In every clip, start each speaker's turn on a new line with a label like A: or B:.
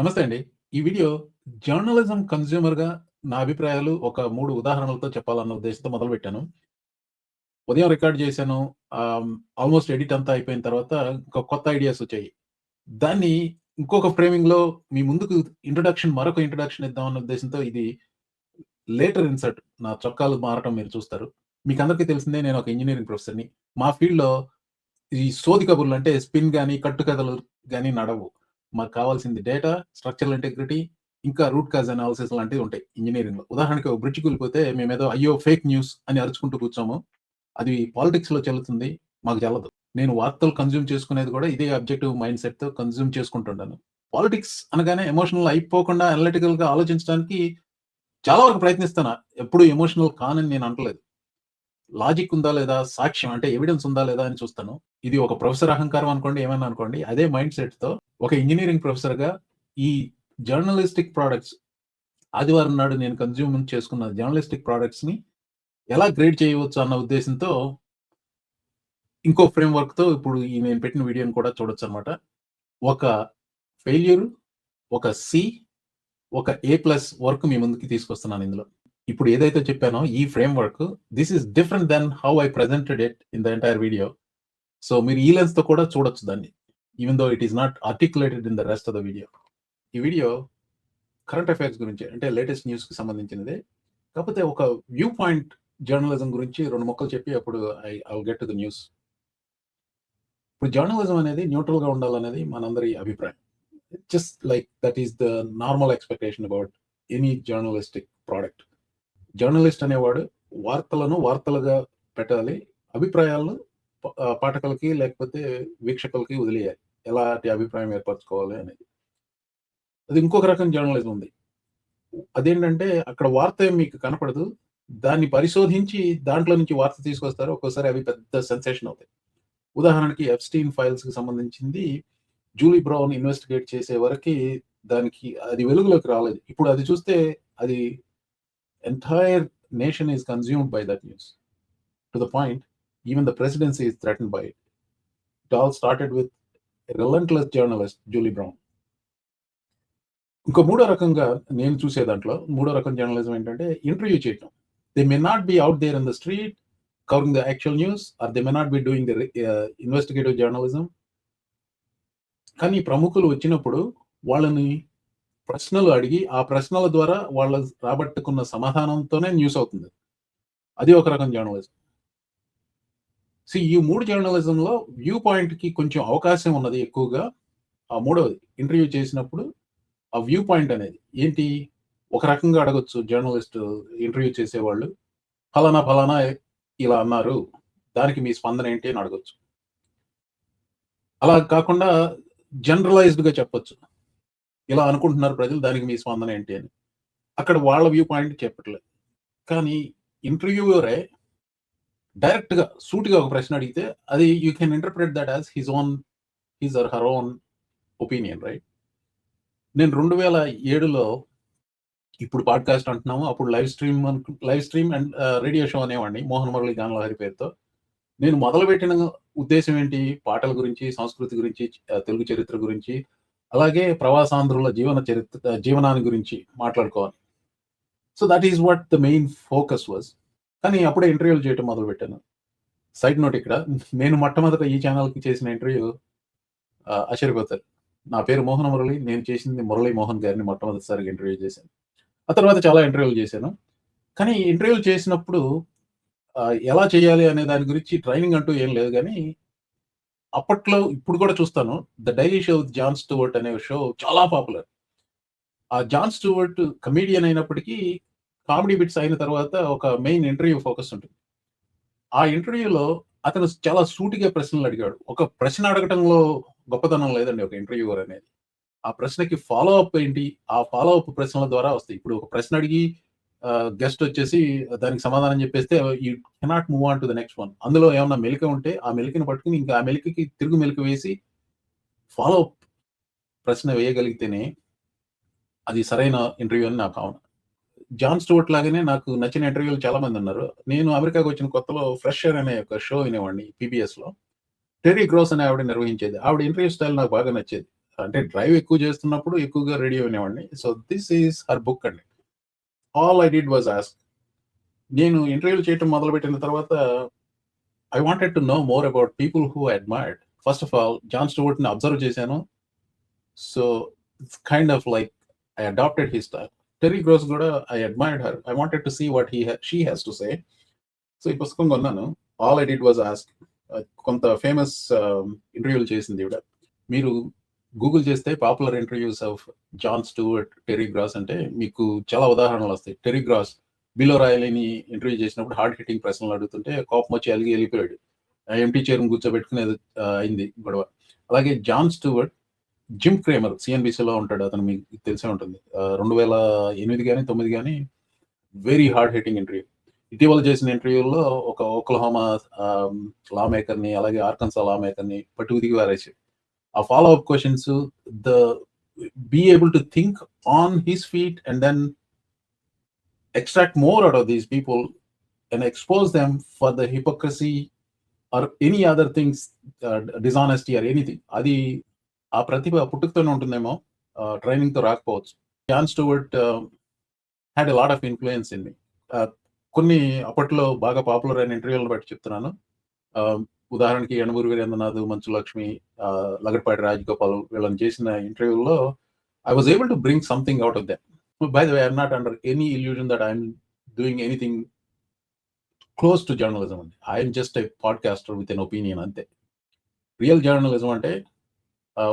A: నమస్తే అండి. ఈ వీడియో జర్నలిజం కన్స్యూమర్‌గా నా అభిప్రాయాలు ఒక మూడు ఉదాహరణలతో చెప్పాలన్న ఉద్దేశంతో మొదలుపెట్టాను. ఉదయం రికార్డ్ చేశాను. ఆల్‌మోస్ట్ ఎడిట్ అంతా అయిపోయిన తర్వాత ఇంకా కొత్త ఐడియాస్ వచ్చాయి. దాన్ని ఇంకొక ఫ్రేమింగ్‌లో మీ ముందుకు ఇంట్రొడక్షన్ మరొక ఇంట్రొడక్షన్ ఇద్దామన్న ఉద్దేశంతో ఇది లేటర్ ఇన్సర్ట్ నా చొక్కాలు మారటం మీరు చూస్తారు. మీకు అందరికీ తెలిసిందే నేను ఒక ఇంజనీరింగ్ ప్రొఫెసర్‌ని. మా ఫీల్డ్‌లో ఈ సోది కబుర్లు అంటే స్పిన్ కానీ కట్టు కథలు కానీ నడవు. మాకు కావాల్సింది డేటా, స్ట్రక్చరల్ ఇంటెగ్రిటీ ఇంకా రూట్ కాజ్ అనాలిసిస్ లాంటివి ఉంటాయి ఇంజనీరింగ్లో ఉదాహరణకి ఒక బ్రిడ్జ్ కూలిపోతే మేమేదో అయ్యో! ఫేక్ న్యూస్ అని అరుచుకుంటూ కూర్చోము. అది పాలిటిక్స్‌లో చెల్లుతుంది. మాకు చెల్లదు. నేను వార్తలు కన్జ్యూమ్ చేసుకునేది కూడా ఇదే అబ్జెక్టివ్ మైండ్ సెట్‌తో కన్జ్యూమ్ చేసుకుంటుంటాను. పాలిటిక్స్ అనగానే ఎమోషనల్ అయిపోకుండా అనలిటికల్‌గా ఆలోచించడానికి చాలా వరకు ప్రయత్నిస్తాను. ఎప్పుడు ఎమోషనల్ కానని నేను అంటలేదు లాజిక్ ఉందా లేదా, సాక్ష్యం అంటే ఎవిడెన్స్ ఉందా లేదా అని చూస్తాను. ఇది ఒక ప్రొఫెసర్ అహంకారం అనుకోండి, ఏమైనా అనుకోండి. అదే మైండ్ సెట్‌తో ఒక ఇంజనీరింగ్ ప్రొఫెసర్గా ఈ జర్నలిస్టిక్ ప్రొడక్ట్స్ ఆదివారం నాడు నేను కన్జ్యూమ్ చేసుకున్న జర్నలిస్టిక్ ప్రొడక్ట్స్‌ని ఎలా గ్రేడ్ చేయవచ్చు అన్న ఉద్దేశంతో ఇంకో ఫ్రేమ్‌వర్క్‌తో ఇప్పుడు ఈ నేను పెట్టిన వీడియోని కూడా చూడొచ్చనమాట. ఒక ఫెయిల్యూర్, ఒక సి, ఒక ఏ ప్లస్ వర్క్ మీ ముందుకి తీసుకొస్తున్నాను ఇందులో. ఇప్పుడు ఏదైతే చెప్పానో ఈ framework this is different then how I presented it in the entire video. So మీరు ఈ లెన్స్‌తో కూడా చూడొచ్చు దాన్ని. Even though it is not articulated in the rest of the video. ఈ వీడియో కరెంట్ అఫైర్స్ గురించి అంటే లేటెస్ట్ న్యూస్‌కి సంబంధించినదే. కాకపోతే ఒక వ్యూ పాయింట్ జర్నలిజం గురించి రెండు మొక్కలు చెప్పి అప్పుడు I I get to the news. ఇప్పుడు జర్నలిజం అనేది న్యూట్రల్‌గా ఉండాలనేది మనందరి అభిప్రాయం. Just like that is the normal expectation about any journalistic product journalist అనేవాడు వార్తలను వార్తలుగా పెట్టాలి. అభిప్రాయాలను పాఠకులకి లేకపోతే వీక్షకులకి వదిలేయాలి. ఎలాంటి అభిప్రాయం ఏర్పరచుకోవాలి అనేది. అది ఇంకొక రకం జర్నలిజం ఉంది. అదేంటంటే అక్కడ వార్త ఏం మీకు కనపడదు. దాన్ని పరిశోధించి దాంట్లో నుంచి వార్త తీసుకొస్తారు. ఒక్కోసారి అవి పెద్ద సెన్సేషన్ అవుతాయి. ఉదాహరణకి ఎఫ్స్టీన్ ఫైల్స్‌కి సంబంధించింది జూలీ బ్రౌన్ ఇన్వెస్టిగేట్ చేసే వరకి దానికి అది వెలుగులోకి రాలేదు. ఇప్పుడు అది చూస్తే అది entire nation is consumed by that news. to the point even the presidency is threatened by it. It all started with relentless journalist Julie Brown. ఇంకో మూడో రకంగా నేను చూసే దాంట్లో మూడో రకం జర్నలిజం ఏంటంటే ఇంటర్వ్యూ చేయటం. They may not be out there in the street covering the actual news or they may not be doing the investigative journalism. కానీ ప్రముఖులు వచ్చినప్పుడు వాళ్ళని ప్రశ్నలు అడిగి, ఆ ప్రశ్నల ద్వారా వాళ్ళు రాబట్టుకున్న సమాధానంతోనే న్యూస్ అవుతుంది. అది ఒక రకం జర్నలిజం. సి ఈ మూడు జర్నలిజంలో వ్యూ పాయింట్‌కి కొంచెం అవకాశం ఉన్నది ఎక్కువగా. ఆ మూడవది ఇంటర్వ్యూ చేసినప్పుడు ఆ వ్యూ పాయింట్ అనేది ఏంటి? ఒక రకంగా అడగొచ్చు జర్నలిస్ట్ ఇంటర్వ్యూ చేసేవాళ్ళు. ఫలానా, ఫలానా ఇలా అన్నారు. దానికి మీ స్పందన ఏంటి అని అడగొచ్చు. అలా కాకుండా జనరలైజ్డ్‌గా చెప్పొచ్చు. ఇలా అనుకుంటున్నారు ప్రజలు దానికి మీ స్పందన ఏంటి అని. అక్కడ వాళ్ళ వ్యూ పాయింట్ చెప్పట్లేదు. కానీ ఇంటర్వ్యూవరే డైరెక్ట్‌గా సూటిగా ఒక ప్రశ్న అడిగితే అది you can interpret that as his own his or her own opinion right? నేను 2007లో ఇప్పుడు పాడ్‌కాస్ట్ అంటున్నాము. అప్పుడు live stream live stream and radio show అనేవాడిని. 'మోహన్ మురళి గానలహరి' పేరుతో. నేను మొదలుపెట్టిన ఉద్దేశం ఏంటి? పాటల గురించి, సంస్కృతి గురించి, తెలుగు చరిత్ర గురించి, అలాగే ప్రవాసాంధ్రుల జీవన చరిత్ర జీవనాన్ని గురించి మాట్లాడుకోవాలి. So that is what the main focus was. కానీ అప్పుడే ఇంటర్వ్యూలు చేయటం మొదలుపెట్టాను. సైడ్ నోట్ ఇక్కడ నేను మొట్టమొదట ఈ ఛానల్కి చేసిన ఇంటర్వ్యూ ఆశ్చర్యపోతారు. నా పేరు మోహన్ మురళి. నేను చేసింది మురళీ మోహన్ గారిని మొట్టమొదటిసారిగా ఇంటర్వ్యూ చేశాను. ఆ తర్వాత చాలా ఇంటర్వ్యూలు చేశాను. కానీ ఇంటర్వ్యూలు చేసినప్పుడు ఎలా చేయాలి అనే దాని గురించి ట్రైనింగ్ అంటూ ఏం లేదు కానీ అప్పట్లో ఇప్పుడు కూడా చూస్తాను. 'The daily show John Stewart' అనే షో చాలా పాపులర్. ఆ జాన్ స్టూవర్ట్ కమెడియన్ అయినప్పటికీ కామెడీ బిట్స్ అయిన తర్వాత ఒక మెయిన్ ఇంటర్వ్యూ ఫోకస్ ఉంటుంది. ఆ ఇంటర్వ్యూలో అతను చాలా సూటిగా ప్రశ్నలు అడిగాడు. ఒక ప్రశ్న అడగటంలో గొప్పతనం లేదండి ఒక ఇంటర్వ్యూవర్ అనేది. ఆ ప్రశ్నకి ఫాలో అప్ ఏంటి? ఆ ఫాలో అప్ ప్రశ్నల ద్వారా వస్తాయి. ఇప్పుడు ఒక ప్రశ్న అడిగి గెస్ట్ వచ్చేసి దానికి సమాధానం చెప్పేస్తే you cannot move on to the next one. అందులో ఏమన్నా మెలిక ఉంటే ఆ మెలికని పట్టుకొని ఇంకా ఆ మెలికకి తిరుగు మెలిక వేసి ఫాలో అప్ ప్రశ్న వేయగలిగితేనే అది సరైన ఇంటర్వ్యూ అని నా భావన. జాన్ స్టూవర్ట్ లాగానే నాకు నచ్చిన ఇంటర్వ్యూలు చాలా మంది ఉన్నారు. నేను అమెరికాకు వచ్చిన కొత్తలో 'ఫ్రెషర్' అనే ఒక షో వినేవాడిని పీబీఎస్‌లో. టెర్రీ గ్రోస్ అనే ఆవిడ నిర్వహించేది. ఆవిడ ఇంటర్వ్యూ స్టైల్ నాకు బాగా నచ్చేది. అంటే డ్రైవ్ ఎక్కువ చేస్తున్నప్పుడు ఎక్కువగా రేడియో వినేవాడిని so this is her book అండి all I did was ask నేను ఇంటర్వ్యూలు చేయటం మొదలుపెట్టిన తర్వాత I wanted to know more about people who admired first of all John స్టూవర్ట్ని observe చేశాను. So it's kind of like I adapted he style Terry Gross కూడా I admired her I wanted to see what he she has to say so ఈ పుస్తకం కొన్నాను. All I did was ask కొంత famous ఇంటర్వ్యూలు చేసింది ఇవిడ మీరు Google చేస్తే popular interviews of Jon Stewart Terry Gross అంటే మీకు చాలా ఉదాహరణలు వస్తాయి. టెరిగ్రాస్ బిలో రాయలేని ఇంటర్వ్యూ చేసినప్పుడు హార్డ్ హిట్టింగ్ ప్రశ్నలు అడుగుతుంటే కోపం వచ్చి అలిగి వెళ్ళిపోయాడు. ఎంటీ చైర్ కూర్చోబెట్టుకుని అయింది గొడవ. అలాగే జాన్ స్టూవర్ట్ జిమ్ క్రేమర్ సిఎన్బిసిలో ఉంటాడు అతను మీకు తెలిసే ఉంటుంది. రెండు వేల ఎనిమిది కానీ తొమ్మిది కానీ వెరీ హార్డ్ హిట్టింగ్ ఇంటర్వ్యూ ఇటీవల చేసిన ఇంటర్వ్యూలో ఒక ఓక్లహోమా లా మేకర్ని అలాగే ఆర్కన్సా లా మేకర్ని పట్టు దిగి వారేసి ఆ follow up questions the be able to think on his feet and then extract more out of these people and expose them for the hypocrisy or any other things, uh, dishonesty or anything. అది ఆ ప్రతిభ పుట్టుకతోనే ఉంటుందేమో ట్రైనింగ్తో రాకపోవచ్చు. Jon Stewart had a lot of influence in me కొన్ని అప్పట్లో బాగా popular అయిన ఇంటర్వ్యూలను బట్టి చెప్తున్నాను. Um, ఉదాహరణకి యనమూరి వీరేంద్రనాథ్ మంచు లక్ష్మి లగడపాటి రాజగోపాల్ వీళ్ళని చేసిన ఇంటర్వ్యూలో I was able to bring something out of them the own way, not under any illusion that I'm doing anything close to journalism అండి. I'm just a podcaster with an opinion అంతే. Real journalism అంటే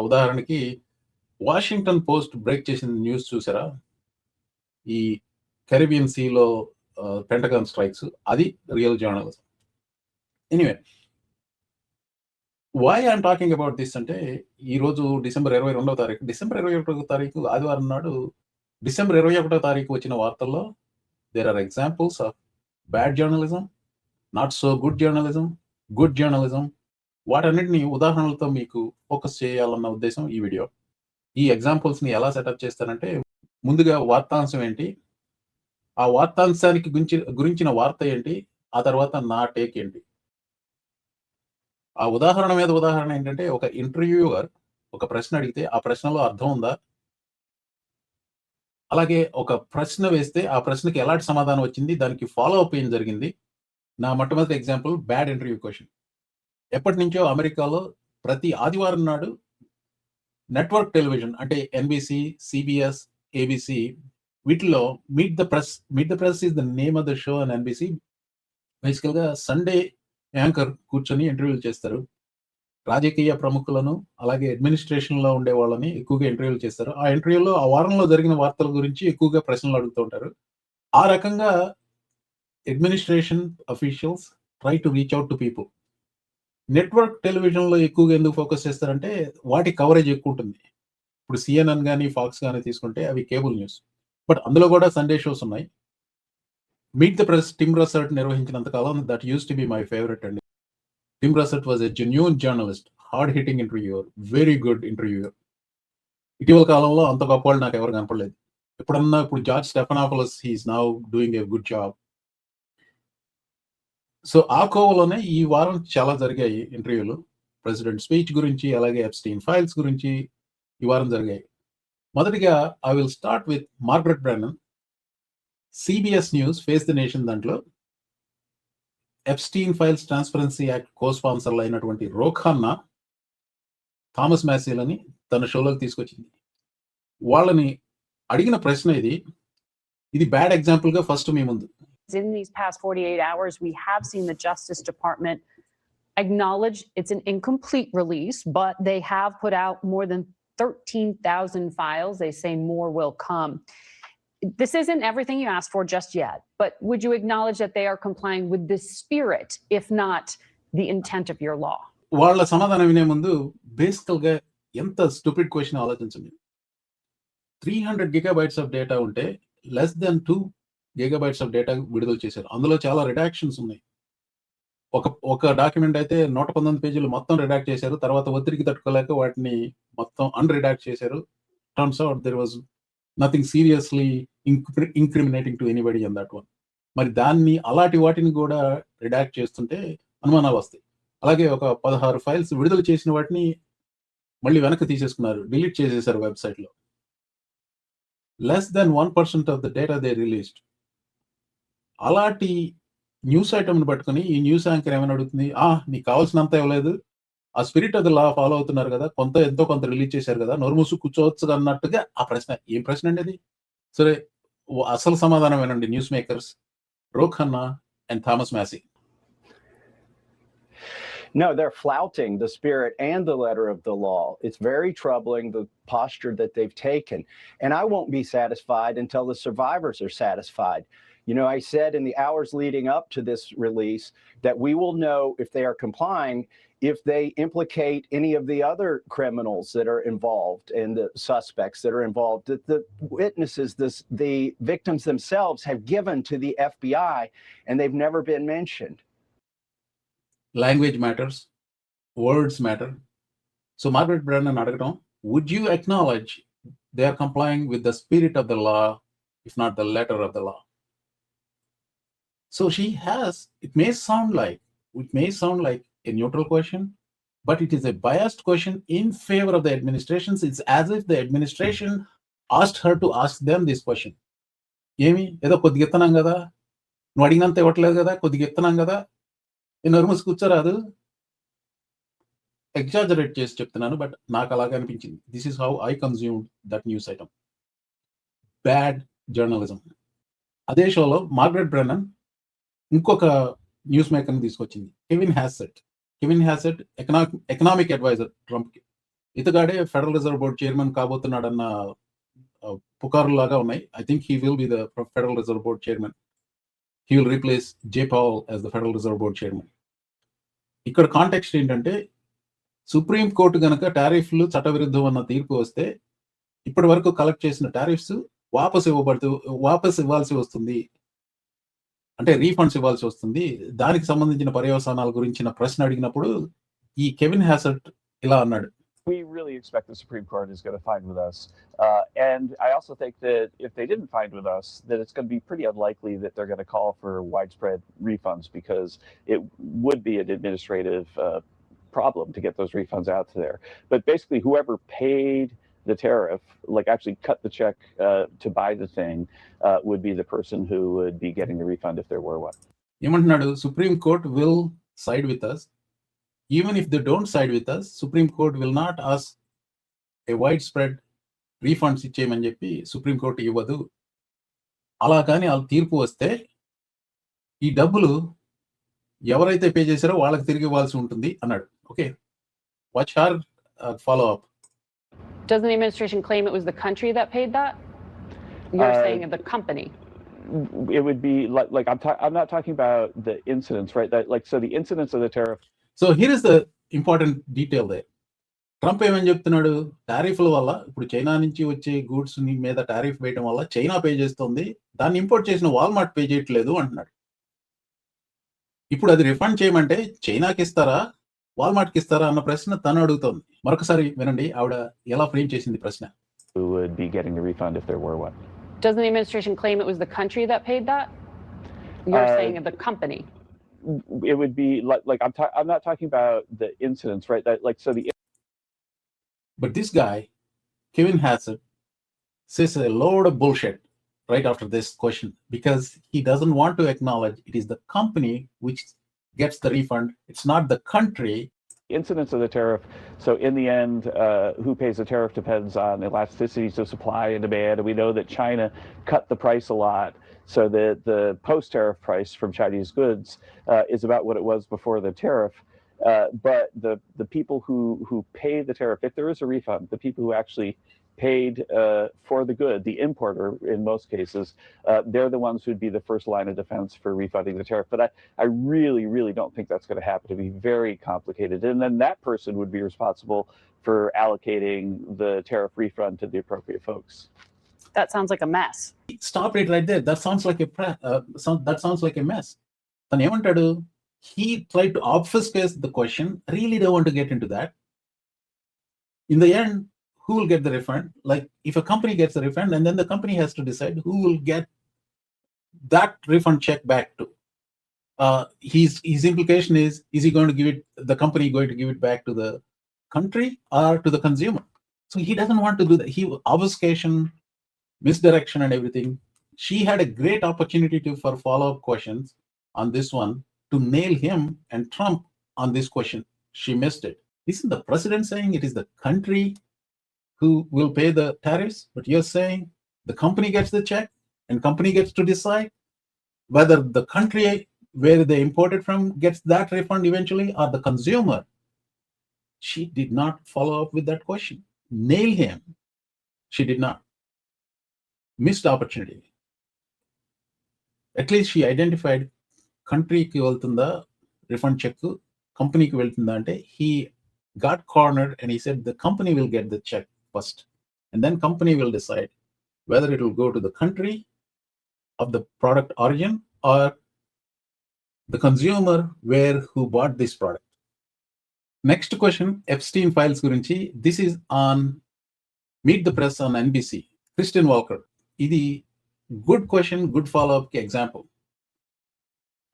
A: ఉదాహరణకి Washington Post break చేసిన news చూసారా? ఈ Caribbean సీలో Pentagon strikes అది real journalism anyway why I'm talking about this అంటే ఈ రోజు డిసెంబర్ ఇరవై రెండవ తారీఖు డిసెంబర్ ఇరవై ఒకటో తారీఖు ఆదివారం నాడు డిసెంబర్ ఇరవై ఒకటో తారీఖు వచ్చిన వార్తల్లో there are examples of bad journalism not so good journalism good journalism వాటన్నిటిని ఉదాహరణలతో మీకు ఫోకస్ చేయాలన్న ఉద్దేశం ఈ వీడియో ఈ ఎగ్జాంపుల్స్ని ఎలా సెటప్ చేస్తానంటే ముందుగా వార్తాంశం ఏంటి? ఆ వార్తాంశానికి గురించి గురించిన వార్త ఏంటి? ఆ తర్వాత నా టేక్ ఏంటి? ఆ ఉదాహరణ మీద ఉదాహరణ ఏంటంటే ఒక ఇంటర్వ్యూవర్ ఒక ప్రశ్న అడిగితే ఆ ప్రశ్నలో అర్థం ఉందా? అలాగే ఒక ప్రశ్న వేస్తే ఆ ప్రశ్నకి ఎలాంటి సమాధానం వచ్చింది? దానికి ఫాలో అప్ ఏం జరిగింది? నా మొట్టమొదటి ఎగ్జాంపుల్ బ్యాడ్ ఇంటర్వ్యూ క్వశ్చన్ ఎప్పటి నుంచో అమెరికాలో ప్రతి ఆదివారం నాడు నెట్వర్క్ టెలివిజన్ అంటే ఎన్బిసి సిబిఎస్ ఏబిసి వీటిలో Meet the Press Meet the Press is the name of the show and NBC బేసికల్గా సండే యాంకర్ కూర్చొని ఇంటర్వ్యూలు చేస్తారు. రాజకీయ ప్రముఖులను అలాగే అడ్మినిస్ట్రేషన్లో ఉండే వాళ్ళని ఎక్కువగా ఇంటర్వ్యూలు చేస్తారు. ఆ ఇంటర్వ్యూలో ఆ వారంలో జరిగిన వార్తల గురించి ఎక్కువగా ప్రశ్నలు అడుగుతూ ఉంటారు. ఆ రకంగా administration officials try to reach out to people. Network టెలివిజన్లో ఎక్కువగా ఎందుకు ఫోకస్ చేస్తారంటే వాటి కవరేజ్ ఎక్కువ ఉంటుంది. ఇప్పుడు సిఎన్ఎన్ కానీ ఫాక్స్ కానీ తీసుకుంటే అవి కేబుల్ న్యూస్. బట్ అందులో కూడా సండే షోస్ ఉన్నాయి. Meet the Press Tim Russert నిర్వహించినంత column that use to be my favourite అండి Tim Russert was a genuine journalist hard hitting interviewer very good interviewer ఇటీవల కాలంలో అంత గొప్ప వాళ్ళు నాకు ఎవరు కనపడలేదు. ఎప్పుడన్నా ఇప్పుడు George Stephanopoulos he's now doing a good job so ఆ కోవలోనే ఈ వారం చాలా జరిగాయి ఇంటర్వ్యూలు. ప్రెసిడెంట్ స్పీచ్ గురించి అలాగే ఎప్స్టీన్ ఫైల్స్ గురించి ఈ వారం జరిగాయి. మొదటిగా I will start with Margaret Brennan CBS News Face the Nation దాంట్లో ఎఫ్స్టీన్ ఫైల్స్ ట్రాన్స్పరెన్సీ యాక్ట్ కో స్పాన్సర్లు అయినటువంటి రోఖాన్నా థామస్ మ్యాసీలని తన షోలోకి తీసుకొచ్చింది వాళ్ళని అడిగిన ప్రశ్న ఇది ఇది బ్యాడ్ ఎగ్జాంపుల్ గా ఫస్ట్ మీ ముందు
B: In these past 48 hours, we have seen the Justice Department acknowledge it's an incomplete release, but they have put out more than 13,000 files. They say more will come. This isn't everything you asked for just yet, but would you acknowledge that they are complying with the spirit, if not the intent of your law?
A: వాళ్ళ సమాధానం వినే ముందు బేసికల్గా ఎంత stupid question ఆలోచించండి. Three hundred gigabytes of data ఉంటే less than two gigabytes of data విడుదల చేశారు. అందులో చాలా రిడాక్షన్స్ ఉన్నాయి. ఒక ఒక డాక్యుమెంట్ అయితే నూట పంతొమ్మిది పేజీలు మొత్తం రిడాక్ట్ చేశారు. తర్వాత ఒత్తిడికి తట్టుకోలేక వాటిని మొత్తం అన్రిడాక్ట్ చేశారు. Turns out there was nothing seriously incriminating to anybody on that one మరి దాన్ని అలాంటి వాటిని కూడా రిడాక్ట్ చేస్తుంటే అనుమానాలు వస్తాయి. అలాగే ఒక పదహారు ఫైల్స్ విడుదల చేసిన వాటిని మళ్ళీ వెనక్కి తీసేసుకున్నారు. డిలీట్ చేసేసారు వెబ్సైట్లో less than one percent of the data they released అలాంటి న్యూస్ ఐటమ్ని పట్టుకుని ఈ న్యూస్ యాంకర్ ఏమైనా అడుగుతుంది? ఆ నీకు కావాల్సినంత ఇవ్వలేదు. ఆ స్పిరిట్ అది లా ఫాలో అవుతున్నారు కదా కొంత ఎంతో కొంత రిలీజ్ చేశారు కదా నోరుమూసు కూర్చోవచ్చు అన్నట్టుగా ఆ ప్రశ్న ఏం ప్రశ్న అండి అది సరే అసలు సమాధానమేనండి news makers Ro Khanna and Thomas Massie
C: No, they're flouting the spirit and the letter of the law. It's very troubling the posture that they've taken. And I won't be satisfied until the survivors are satisfied. You know, I said in the hours leading up to this release that we will know if they are complying if they implicate any of the other criminals that are involved and the suspects that are involved that the witnesses this, the victims themselves have given to the FBI and they've never been mentioned.
A: Language matters. Words matter. So margaret brennan adagatom would you acknowledge they are complying with the spirit of the law if not the letter of the law? So she has it may sound like it may sound like a neutral question but it is a biased question in favour of the administration's It's as if the administration asked her to ask them this question. ఏమి? ఏదో కొద్దిగా ఎత్తనాం కదా? నువ్వు అడిగినంత ఇవ్వట్లేదు కదా? కొద్దిగా ఎత్తనాం కదా? నేను నరుమూసి కూర్చోరాదు. ఎగ్జాజరేట్ చేసి చెప్తున్నాను బట్ నాకు అలాగే అనిపించింది. This is how I consume that news item bad journalism అదే షోలో మార్గరెట్ బ్రెనన్ ఇంకొక న్యూస్ మేకర్ని తీసుకొచ్చింది. Kevin Hassett Kevin Hassett economic economic adviser ట్రంప్కి. ఇతగాడే ఫెడరల్ రిజర్వ్ బోర్డ్ చైర్మన్ కాబోతున్నాడన్న పుకారు లాగా ఉన్నాయి. I think he will be the Federal Reserve Board chairman. He will replace Jay Powell as the Federal Reserve Board chairman. ఇక్కడ context ఏంటంటే supreme court గనక టారిఫ్లు చట్టవిరుద్ధం అన్న తీర్పు వస్తే ఇప్పటి వరకు కలెక్ట్ చేసిన టారిఫ్స్ వాపస్ ఇవ్వబడుతూ వాపస్ ఇవ్వాల్సి వస్తుంది. అంటే రీఫండ్స్ ఇవ్వాల్సి వస్తుంది దానికి సంబంధించిన పర్యవసానాల గురించిన ప్రశ్న అడిగినప్పుడు ఈ కెవిన్ హ్యాసెట్ ఇలా అన్నాడు
D: we really expect the Supreme Court is going to find with us. Uh, and I also think that if they didn't find with us, that it's going to be pretty unlikely that they're going to call for widespread refunds because it would be an administrative uh, problem to get those refunds out there. But basically, whoever paid the tariff, like actually cut the check uh, to buy the thing, uh, would be the person who would be getting the refund if there were one.
A: ఏమంటున్నాడు Supreme Court will side with us even if they don't side with us Supreme Court will not ask a wide spread refunds ఇచ్చేయమని చెప్పి supreme court ఇవ్వదు. అలా కానీ వాళ్ళ తీర్పు వస్తే ఈ డబ్బులు ఎవరైతే పే చేశారో వాళ్ళకి తిరిగి ఇవ్వాల్సి ఉంటుంది అన్నాడు. Okay. Watch her follow up
B: Doesn't the administration claim it was the country that paid that? You're
D: Uh,
B: saying the company.
D: It would be like, like I'm, ta- I'm not talking about the incidents, right? That like, so the incidents of the tariff
A: so here is the important detail they Trump ఏమని చెప్తున్నాడు టారిఫ్ల వల్ల ఇప్పుడు China నుంచి వచ్చే goods మీద tariff వేయడం వల్ల China pay చేస్తుంది దాన్ని ఇంపోర్ట్ చేసిన వాల్మార్ట్ పే చేయట్లేదు అంటున్నాడు ఇప్పుడు అది రిఫండ్ చేయమంటే చైనాకి ఇస్తారా వాల్మార్ట్కి ఇస్తారా అన్న ప్రశ్న తను అడుగుతోంది మరొకసారి వినండి ఆవిడ ఎలా ఫ్రేమ్ చేసింది ప్రశ్న
D: who would be getting the refund if there were one.
B: Doesn't the administration claim it was the country that paid that? You're
D: Uh,
B: saying the company.
D: It would be like, like I'm, ta- I'm not talking about the incidents, right? That like, so the
A: But this guy, Kevin Hassett, says a load of bullshit right after this question because he doesn't want to acknowledge it is the company which gets the refund. It's not the country.
D: Incidence of the tariff. So in the end, uh, who pays the tariff depends on elasticities of supply and demand. And we know that China cut the price a lot. So that the post-tariff price from Chinese goods uh, is about what it was before the tariff. Uh, but the the people who who pay the tariff, if there is a refund, the people who actually paid uh, for the good, the importer in most cases, uh, they're the ones who'd be the first line of defense for refunding the tariff. But I, I really, really don't think that's going to happen. It'd be very complicated. And then that person would be responsible for allocating the tariff refund to the appropriate folks.
B: That sounds like a mess.
A: Stop it right there. That sounds like a pre- uh, sound, that sounds like a mess. And Yementadu, he tried to obfuscate the question. Really don't want to get into that. In the end, who will get the refund? Like if a company gets a refund, and then the company has to decide who will get that refund check back to. Uh, his his implication is: is he going to give it? The company going to give it back to the country or to the consumer. So he doesn't want to do that. He obfuscation, misdirection, and everything. She had a great opportunity to for follow-up questions on this one to nail him and Trump on this question. She missed it. Isn't the president saying it is the country who will pay the tariffs? But you're saying the company gets the check and company gets to decide whether the country where they imported from gets that refund eventually or the consumer. She did not follow up with that question. Nail him. She did not. Missed opportunity. At least she identified కంట్రీకి వెళ్తుందా refund check కంపెనీకి వెళ్తుందా అంటే he got cornered and he said the company will get the cheque first and then company will decide whether it will go to the country of the product origin or the consumer where who bought this product next question Epstein files గురించి this is on Meet the Press on NBC Christian Walker ఇది good question good follow up కి example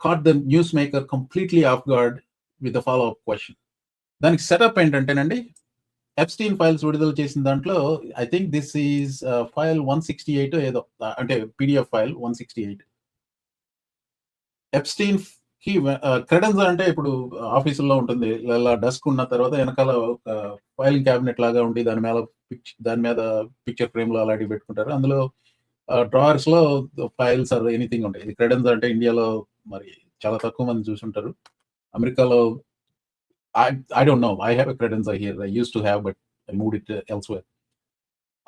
A: caught the news maker completely off guard with the follow up question దానికి setup ఏంటంటేనండి Epstein files విడుదల చేసిన దాంట్లో I think this is file one sixty eight ఏదో uh, అంటే PDF file one sixty eight ఎప్స్టీన్కి uh, credenza అంటే ఇప్పుడు uh, ఆఫీసుల్లో ఉంటుంది. ఇలా డెస్క్ ఉన్న తర్వాత వెనకాల ఒక ఫైలింగ్ క్యాబినెట్ లాగా ఉండి దాని మీద దాని మీద పిక్చర్ ఫ్రేమ్లో అలాంటివి పెట్టుకుంటారు. అందులో డ్రాయర్స్లో ఫైల్స్ ఆర్ ఎనీథింగ్ ఉంటాయి. ఇది క్రెడెన్స్ అంటే ఇండియాలో మరి చాలా తక్కువ మంది చూసుంటారు. అమెరికాలో I I don't know I have a credenza here I use to have, బట్ I మూడ్ ఇట్ elsewhere.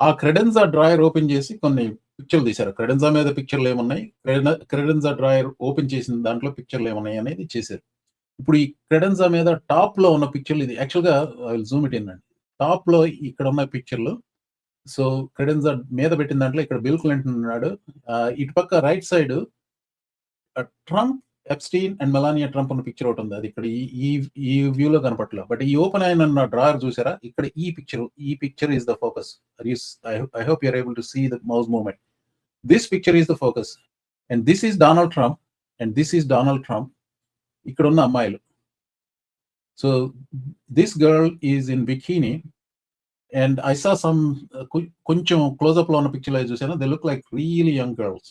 A: ఆ క్రెడెన్సా డ్రాయర్ ఓపెన్ చేసి కొన్ని పిక్చర్లు తీశారు. క్రెడెన్సా మీద పిక్చర్లు ఏమున్నాయి? క్రెడెన్సా డ్రాయర్ ఓపెన్ చేసిన దాంట్లో పిక్చర్లు ఏమున్నాయి అనేది చేశారు. ఇప్పుడు ఈ క్రెడెన్సా మీద టాప్లో ఉన్న పిక్చర్లు ఇది. యాక్చువల్గా జూమ్ ఇట్ ఇన్ అండి. టాప్లో ఇక్కడ ఉన్న పిక్చర్లు సో క్రెడెన్సా మీద పెట్టిన దాంట్లో ఇక్కడ బిల్ క్లింటన్ ఉన్నాడు. ఇటు పక్క right side Trump Epstein and Melania Trump అన్న పిక్చర్ ఒకటి ఉంది. అది ఇక్కడ ఈ ఈ వ్యూలో వ్యూ కనపట్ల. బట్ ఈ ఓపెన్ అయిన డ్రాయర్ చూసారా? ఇక్కడ ఈ పిక్చర్ ఈ picture is the focus I hope you're able to see the mouse movement this picture is the focus and this is Donald Trump and this is Donald Trump ఇక్కడ ఉన్న అమ్మాయిలు. So this girl is in bikini and I saw some కొంచెం క్లోజ్అప్లో ఉన్న picture చూసాను. They look like really young girls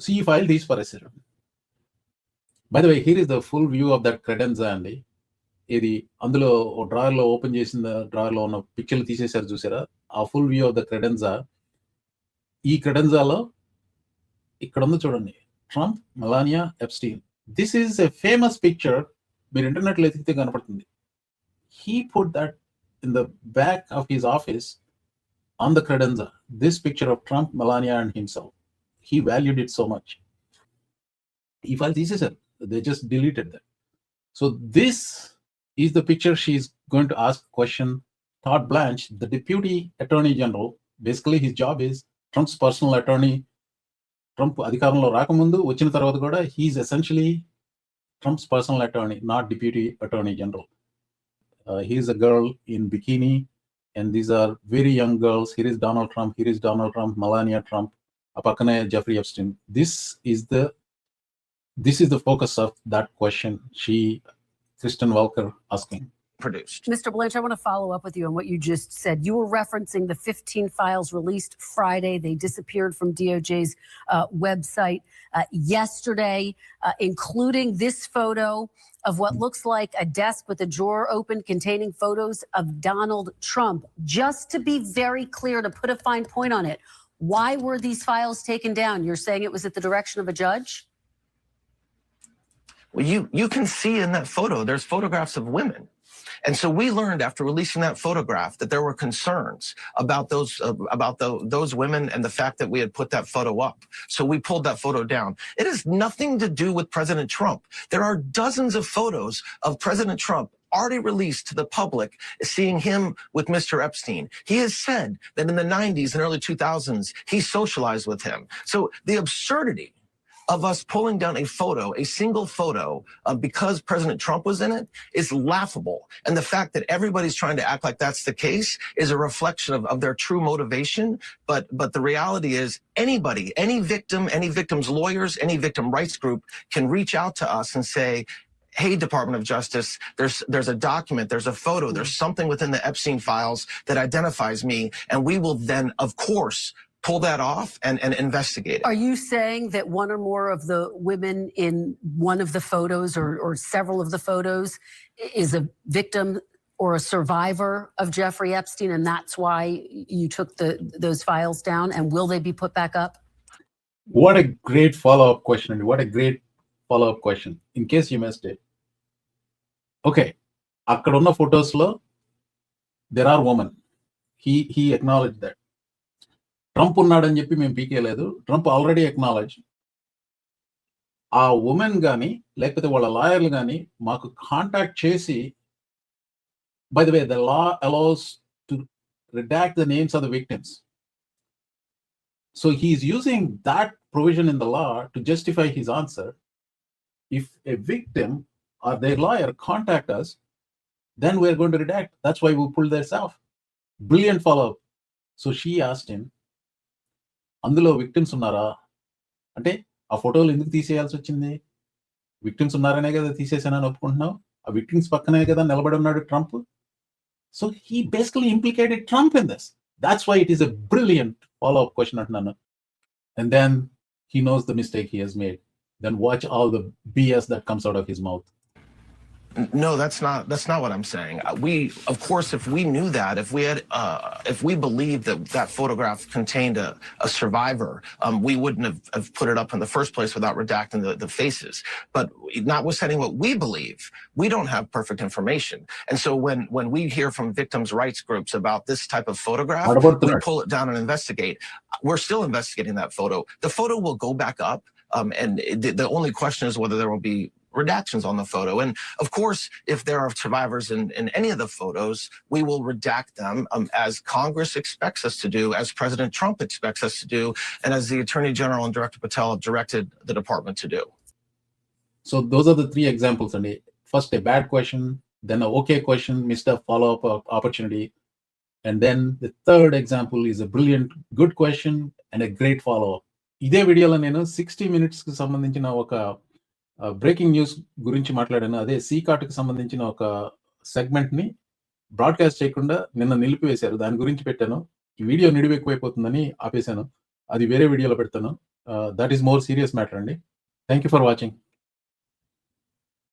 A: so ఈ file తీసి a by the way here is the full view of that credenza అండి. ఇది అందులో డ్రాయర్లో open చేసిన డ్రాయర్లో ఉన్న పిక్చర్లు తీసేశారు చూసారా? ఆ full view of the credenza ఈ క్రెడెన్జాలో ఇక్కడ ఉంది చూడండి. Trump Melania Epstein this is a famous picture మీరు ఇంటర్నెట్లో ఎతికితే కనపడుతుంది. He put that in the back of his office on the credenza this picture of Trump Melania and himself he valued it so much. If I this is it, they just deleted that. So this is the picture she's going to ask question. Todd Blanche, the deputy attorney general, basically his job is Trump's personal attorney. Trump అధికారంలో రాకముందు వచ్చిన తర్వాత కూడా he's essentially Trump's personal attorney not deputy attorney general he's a girl in bikini and these are very young girls here is Donald Trump here is Donald Trump Melania Trump Aparkana Jeffrey Epstein. This is the this is the focus of that question she Kristen Walker, asking
E: produced.
F: Mr. Blanche, I want to follow up with you on what you just said. You were referencing the 15 files released Friday. They disappeared from DOJ's uh, website uh, yesterday, uh, including this photo of what hmm. looks like a desk with a drawer open containing photos of Donald Trump. Just to be very clear, to put a fine point on it, why were these files taken down? You're saying it was at the direction of a judge?
E: Well, you you can see in that photo, there's photographs of women. And so we learned after releasing that photograph that there were concerns about those uh, about the, those women and the fact that we had put that photo up. So we pulled that photo down. It has nothing to do with President Trump. There are dozens of photos of President Trump already released to the public seeing him with Mr. Epstein. He has said that in the 90s and early 2000s he socialized with him. So the absurdity of us pulling down a photo, a single photo, uh, because President Trump was in it, is laughable. And the fact that everybody's trying to act like that's the case is a reflection of, of their true motivation. But but the reality is, anybody, any victim, any victim's lawyers, any victim rights group can reach out to us and say, hey department of justice there's there's a document there's a photo there's mm-hmm. something within the epstein files that identifies me and we will then of course pull that off and, and investigate it
F: Are you saying that one or more of the women in one of the photos or, or several of the photos is a victim or a survivor of Jeffrey Epstein, and that's why you took the those files down? And will they be put back up?
A: What a great follow up question. And what a great follow up question. In case you missed it. Okay. అక్కడ ఉన్న ఫొటోస్లో there are women he he acknowledge that Trump ఉన్నాడని చెప్పి మేము పీకేయలేదు Trump already acknowledge ఆ women కానీ లేకపోతే వాళ్ళ లాయర్లు కానీ మాకు కాంటాక్ట్ చేసి by the way the law allows to redact the names of the victims so he's using that provision in the law to justify his answer if a victim or their lawyer contact us, then we're going to redact. That's why we pulled this off. Brilliant follow up. So she asked him, అందులో victims ఉన్నారా అంటే ఆ ఫోటోలు ఎందుకు తీసేయాల్సి వచ్చింది victims ఉన్నారనే కదా తీసేసానని ఒప్పుకుంటున్నావు ఆ విక్టిమ్స్ పక్కనే కదా నిలబడి ఉన్నాడు Trump so he basically implicated Trump in this that's why it is a brilliant follow up question అంటున్నాను and then he knows the mistake he has made then watch all the bs that comes out of his mouth
E: No, that's not that's not what I'm saying. Uh, We, of course, if we knew that, if we had, uh, if we believed that that photograph contained a, a survivor, um, we wouldn't have, have put it up in the first place without redacting the, the faces. But notwithstanding what we believe, we don't have perfect information. And so when when we hear from victims' rights groups about this type of photograph, we pull it down and investigate. We're still investigating that photo. The photo will go back up, um, and it, the- the only question is whether there will be redactions on the photo. And of course, if there are survivors in, in any of the photos, we will redact them um, as Congress expects us to do, as President Trump expects us to do, and as the Attorney General and Director Patel have directed the department to do.
A: so those are the three examples and first a bad question then a okay question missed a follow-up op- opportunity and then the third example is a brilliant good question and a great follow-up ఇదే వీడియోలో నేను sixty minutes కి సంబంధించిన ఒక breaking news గురించి మాట్లాడాను. అదే see కి సంబంధించిన ఒక సెగ్మెంట్ని బ్రాడ్కాస్ట్ చేయకుండా నిన్న నిలిపివేశారు. దాని గురించి పెట్టాను. ఈ వీడియో నిడివి ఎక్కువైపోతుందని ఆపేశాను. అది వేరే వీడియోలో పెడతాను. That is more serious matter అండి. Thank you for watching